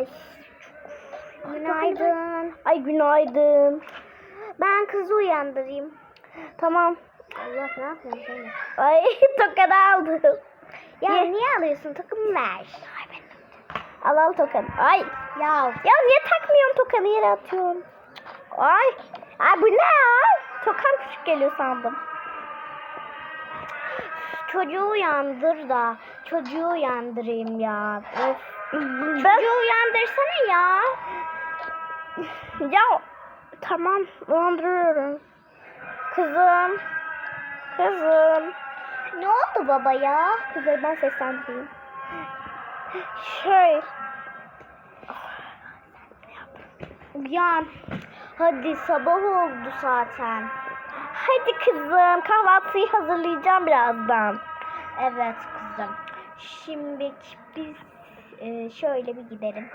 Ay. Günaydın. Ay günaydın. Ben kızı uyandırayım. Tamam. Allah ne yapıyorsun sen? Ay tokadı aldım. Ya Ye. niye alıyorsun? Takımı ver. Al al tokanı. Ay. Ya Ya niye takmıyorum tokanı yere atıyorum. Ay. Ay bu ne ya? Tokan küçük geliyor sandım. Çocuğu uyandır da. Çocuğu uyandırayım ya. Ben... Çocuğu uyandırsana ya. Ya tamam uyandırıyorum. Kızım. Kızım. Ne oldu baba ya? Kızları ben seslendireyim. Şey. Uyan. Hadi sabah oldu zaten. Hadi kızım kahvaltıyı hazırlayacağım birazdan. Evet kızım. Şimdi biz e, şöyle bir gidelim.